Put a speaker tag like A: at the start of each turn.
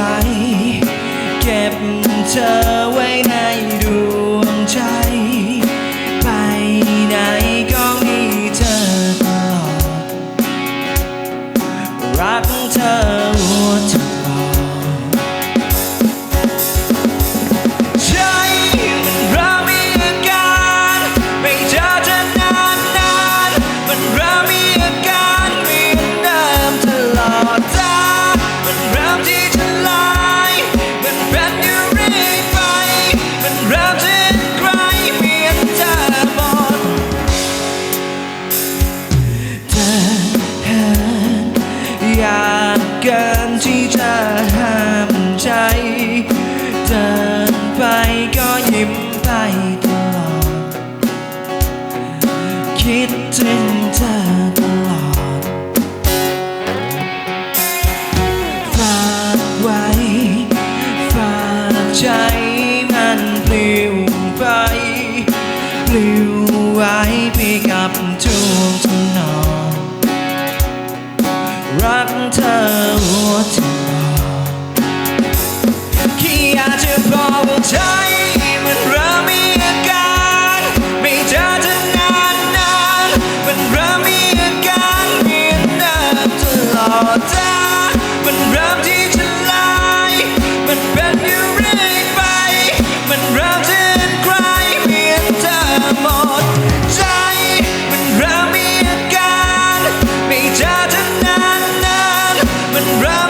A: ไว้ เก็บเธอไว้ในดวงใจ ไปไหนก็มีเธอตอรักเธอ อยากเกินที่จะห้ามใจ เดินไปก็ยิ้มไปตลอด คิดถึงเธอตลอดฝากไว้ ฝากใจมันปลิวไป ปลิวไว้ไปกับเธอ and round.